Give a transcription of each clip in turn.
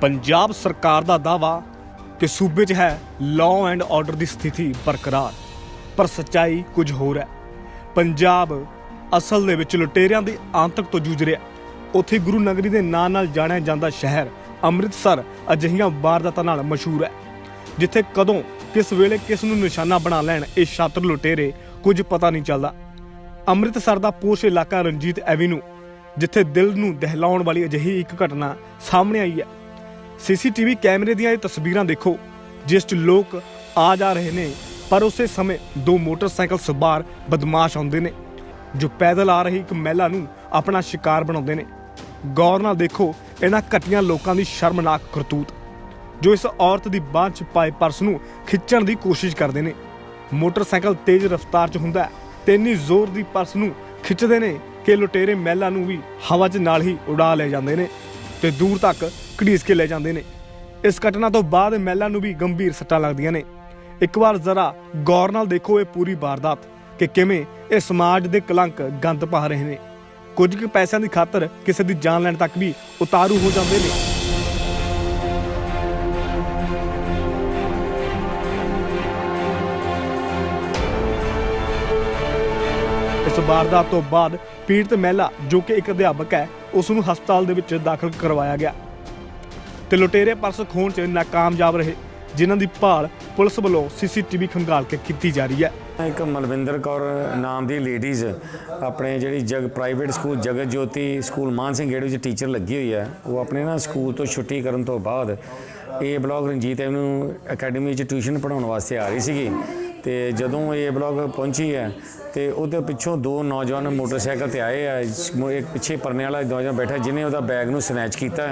ਪੰਜਾਬ ਸਰਕਾਰ ਦਾ ਦਾਵਾ ਕਿ ਸੂਬੇ 'ਚ ਹੈ ਲਾਅ ਐਂਡ ਆਰਡਰ ਦੀ ਸਥਿਤੀ ਬਰਕਰਾਰ, ਪਰ ਸੱਚਾਈ ਕੁਝ ਹੋਰ ਹੈ। ਪੰਜਾਬ ਅਸਲ ਦੇ ਵਿੱਚ ਲੁਟੇਰਿਆਂ ਦੀ ਆਂਤਕ ਤੋਂ ਜੂਝ ਰਿਹਾ ਉੱਥੇ ਗੁਰੂ ਨਗਰੀ ਦੇ ਨਾਂ ਨਾਲ ਜਾਣਿਆ ਜਾਂਦਾ ਸ਼ਹਿਰ ਅੰਮ੍ਰਿਤਸਰ ਅਜਿਹੀਆਂ ਵਾਰਦਾਤਾਂ ਨਾਲ ਮਸ਼ਹੂਰ ਹੈ, ਜਿੱਥੇ ਕਦੋਂ ਕਿਸ ਵੇਲੇ ਕਿਸ ਨੂੰ ਨਿਸ਼ਾਨਾ ਬਣਾ ਲੈਣ ਇਹ ਛਾਤਰ ਲੁਟੇਰੇ ਕੁਝ ਪਤਾ ਨਹੀਂ ਚੱਲਦਾ। ਅੰਮ੍ਰਿਤਸਰ ਦਾ ਪੋਸ਼ ਇਲਾਕਾ ਰਣਜੀਤ ਐਵੀਨਿਊ, ਜਿੱਥੇ ਦਿਲ ਨੂੰ ਦਹਿਲਾਉਣ ਵਾਲੀ ਅਜਿਹੀ ਇੱਕ ਘਟਨਾ ਸਾਹਮਣੇ ਆਈ ਹੈ। ਸੀਸੀਟੀਵੀ ਕੈਮਰੇ ਦੀਆਂ ਇਹ ਤਸਵੀਰਾਂ ਦੇਖੋ, ਜਿਸ 'ਚ ਲੋਕ ਆ ਜਾ ਰਹੇ ਨੇ, ਪਰ ਉਸੇ ਸਮੇਂ ਦੋ ਮੋਟਰਸਾਈਕਲ ਸਵਾਰ ਬਦਮਾਸ਼ ਆਉਂਦੇ ਨੇ, ਜੋ ਪੈਦਲ ਆ ਰਹੀ ਇੱਕ ਮਹਿਲਾ ਨੂੰ ਆਪਣਾ ਸ਼ਿਕਾਰ ਬਣਾਉਂਦੇ ਨੇ। ਗੌਰ ਨਾਲ ਦੇਖੋ, ਇਹਨਾਂ ਘਟੀਆਂ ਲੋਕਾਂ ਦੀ ਸ਼ਰਮਨਾਕ ਕਰਤੂਤ, ਜੋ ਇਸ ਔਰਤ ਦੀ ਬਾਂਹ 'ਚ ਪਾਏ ਪਰਸ ਨੂੰ ਖਿੱਚਣ ਦੀ ਕੋਸ਼ਿਸ਼ ਕਰਦੇ ਨੇ। ਮੋਟਰਸਾਈਕਲ ਤੇਜ਼ ਰਫ਼ਤਾਰ 'ਚ ਹੁੰਦਾ ਹੈ, ਤੇ ਇੰਨੀ ਜ਼ੋਰ ਦੀ ਪਰਸ ਨੂੰ ਖਿੱਚਦੇ ਨੇ ਕਿ ਲੁਟੇਰੇ ਮਹਿਲਾ ਨੂੰ ਵੀ ਹਵਾ 'ਚ ਨਾਲ ਹੀ ਉਡਾ ਲੈ ਜਾਂਦੇ ਨੇ, ਤੇ ਦੂਰ ਤੱਕ ਘੜੀਸ ਕੇ ਲੈ ਜਾਂਦੇ ਨੇ। ਇਸ ਘਟਨਾ ਤੋਂ ਬਾਅਦ ਮਹਿਲਾ ਨੂੰ ਵੀ ਗੰਭੀਰ ਸੱਟਾਂ ਲੱਗਦੀਆਂ ਨੇ। ਇੱਕ ਵਾਰ ਜ਼ਰਾ ਗੌਰ ਨਾਲ ਦੇਖੋ ਇਹ ਪੂਰੀ ਵਾਰਦਾਤ ਕਿ ਕਿਵੇਂ ਇਹ ਸਮਾਜ ਦੇ ਕਲੰਕ ਗੰਦ ਪਾ ਰਹੇ ਨੇ। ਕੁਝ ਕੁ ਪੈਸਿਆਂ ਦੀ ਖਾਤਰ ਕਿਸੇ ਦੀ ਜਾਨ ਲੈਣ ਤੱਕ ਵੀ ਉਤਾਰੂ ਹੋ ਜਾਂਦੇ ਨੇ। ਇਸ ਵਾਰਦਾਤ ਤੋਂ ਬਾਅਦ ਪੀੜਤ ਮਹਿਲਾ ਜੋ ਕਿ ਇੱਕ ਅਧਿਆਪਕ ਹੈ, ਉਸ ਨੂੰ ਹਸਪਤਾਲ ਦੇ ਵਿੱਚ ਦਾਖਲ ਕਰਵਾਇਆ ਗਿਆ। ਤੇ ਲੁਟੇਰੇ ਪਰਸ ਖੋਣ 'ਚ ਨਾਕਾਮਯਾਬ ਰਹੇ, ਜਿਨ੍ਹਾਂ ਦੀ ਭਾਲ ਪੁਲਿਸ ਵੱਲੋਂ ਸੀਸੀਟੀਵੀ ਖੰਗਾਲ ਕੇ ਕੀਤੀ ਜਾ ਰਹੀ ਹੈ। ਇੱਕ ਮਲਵਿੰਦਰ ਕੌਰ ਨਾਮ ਦੀ ਲੇਡੀਜ਼ ਆਪਣੇ ਜਿਹੜੀ ਜਗ ਪ੍ਰਾਈਵੇਟ ਸਕੂਲ ਜਗਤ ਜੋਤੀ ਸਕੂਲ ਮਾਨ ਸਿੰਘ ਗੇੜ ਵਿੱਚ ਟੀਚਰ ਲੱਗੀ ਹੋਈ ਹੈ। ਉਹ ਆਪਣੇ ਨਾ ਸਕੂਲ ਤੋਂ ਛੁੱਟੀ ਕਰਨ ਤੋਂ ਬਾਅਦ ਇਹ ਬਲਾਕ ਰਣਜੀਤ ਐਵਨਿਊ ਅਕੈਡਮੀ ਵਿੱਚ ਟਿਊਸ਼ਨ ਪੜਾਉਣ ਵਾਸਤੇ ਆ ਰਹੀ ਸੀਗੀ। ਤੇ ਜਦੋਂ ਇਹ ਬਲਾਕ ਪਹੁੰਚੀ ਹੈ ਤੇ ਉਹਦੇ ਪਿੱਛੋਂ ਦੋ ਨੌਜਵਾਨ ਮੋਟਰਸਾਈਕਲ ਤੇ ਆਏ ਆ। ਇੱਕ ਪਿੱਛੇ ਪਰਨੇ ਵਾਲਾ ਨੌਜਵਾਨ ਬੈਠਾ ਜਿਹਨੇ ਉਹਦਾ ਬੈਗ ਨੂੰ ਸਨੈਚ ਕੀਤਾ।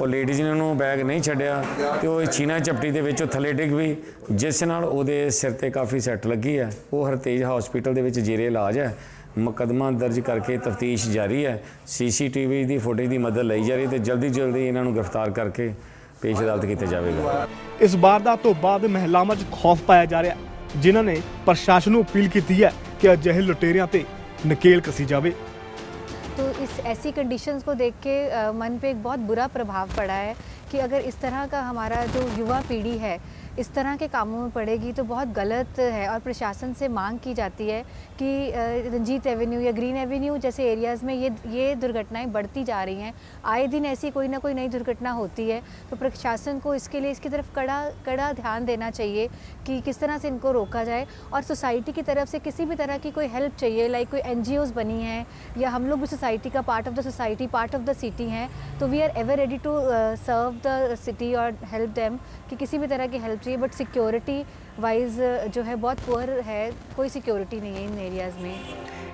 ਉਹ ਲੇਡੀਜ਼ ਨੇ ਉਹਨੂੰ ਬੈਗ ਨਹੀਂ ਛੱਡਿਆ ਤੇ ਉਹ ਚੀਨਾ ਚਪਟੀ ਦੇ ਵਿੱਚੋਂ ਥੱਲੇ ਡਿੱਗ ਵੀ ਜਿਸ ਨਾਲ ਉਹਦੇ ਸਿਰ ਤੇ ਕਾਫੀ ਸੱਟ ਲੱਗੀ ਹੈ। ਉਹ ਹਰਤੇਜ ਹਸਪੀਟਲ ਦੇ ਵਿੱਚ ਜੇਰੇ ਇਲਾਜ ਹੈ। ਮੁਕੱਦਮਾ ਦਰਜ ਕਰਕੇ ਤਫਤੀਸ਼ ਜਾਰੀ ਹੈ। ਸੀਸੀਟੀਵੀ ਦੀ ਫੁਟੇਜ ਦੀ ਮਦਦ ਲਈ ਜਾ ਰਹੀ ਤੇ ਜਲਦੀ ਜਲਦੀ ਇਹਨਾਂ ਨੂੰ ਗ੍ਰਿਫਤਾਰ ਕਰਕੇ ਪੇਸ਼ ਅਦਾਲਤ ਕੀਤਾ ਜਾਵੇਗਾ। ਇਸ ਵਾਰਦਾਤ ਤੋਂ ਬਾਅਦ ਮਹਿਲਾਵਾਂ 'ਚ ਖੌਫ ਪਾਇਆ ਜਾ ਰਿਹਾ ਜਿਨ੍ਹਾਂ ਨੇ ਪ੍ਰਸ਼ਾਸਨ ਨੂੰ ਅਪੀਲ ਕੀਤੀ ਹੈ ਕਿ ਅਜਿਹੇ ਲੁਟੇਰਿਆਂ ਤੇ ਨਕੇਲ ਕਸੀ ਜਾਵੇ तो इस ऐसी कंडीशंस को देख के अ, मन पे एक बहुत बुरा प्रभाव पड़ा है कि अगर इस तरह का हमारा जो युवा पीढ़ी है इस तरह के कामों में पड़ेगी तो बहुत गलत है और प्रशासन से मांग की जाती है कि रंजीत एवेन्यू या ग्रीन एवेन्यू जैसे एरियाज़ में ये ये दुर्घटनाएँ बढ़ती जा रही हैं। आए दिन ऐसी कोई ना कोई नई दुर्घटना होती है तो प्रशासन को इसके लिए इसकी तरफ़ कड़ा कड़ा ध्यान देना चाहिए कि किस तरह से इनको रोका जाए और सोसाइटी की तरफ़ से किसी भी तरह की कोई हेल्प चाहिए, लाइक कोई एन बनी हैं या हम लोग भी सोसाइटी का part of the society, part of the city हैं तो we are ever ready to serve the city और हेल्प देम कि किसी भी तरह की help चाहिए बट सिक्योरिटी वाइज जो है बहुत पुअर है कोई सिक्योरिटी नहीं है इन एरियाज़ में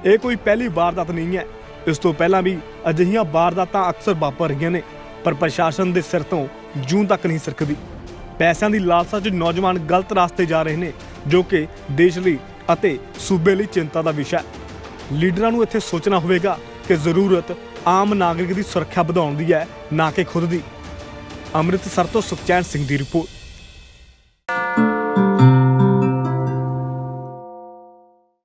ਇਹ ਕੋਈ ਪਹਿਲੀ ਵਾਰਦਾਤ ਨਹੀਂ ਹੈ ਇਸ ਤੋਂ ਪਹਿਲਾਂ ਵੀ ਅਜਿਹੀਆਂ ਵਾਰਦਾਤਾਂ ਅਕਸਰ ਵਾਪਰ ਰਹੀਆਂ ਨੇ ਪਰ ਪ੍ਰਸ਼ਾਸਨ ਦੇ ਸਿਰ ਤੋਂ ਜੂੰ ਤੱਕ ਨਹੀਂ ਸਰਕਦੀ ਪੈਸਿਆਂ ਦੀ ਲਾਲਸਾ 'ਚ ਨੌਜਵਾਨ ਗਲਤ ਰਾਸਤੇ ਜਾ ਰਹੇ ਨੇ ਜੋ ਕਿ ਦੇਸ਼ ਲਈ ਅਤੇ ਸੂਬੇ ਲਈ ਚਿੰਤਾ ਦਾ ਵਿਸ਼ਾ ਹੈ ਲੀਡਰਾਂ ਨੂੰ ਇੱਥੇ ਸੋਚਣਾ ਹੋਵੇਗਾ ਕਿ ਜ਼ਰੂਰਤ ਆਮ ਨਾਗਰਿਕ ਦੀ ਸੁਰੱਖਿਆ ਵਧਾਉਣ ਦੀ ਹੈ ਨਾ ਕਿ ਖੁਦ ਦੀ ਅੰਮ੍ਰਿਤਸਰ ਤੋਂ ਸੁਖਚੈਨ ਸਿੰਘ ਦੀ ਰਿਪੋਰਟ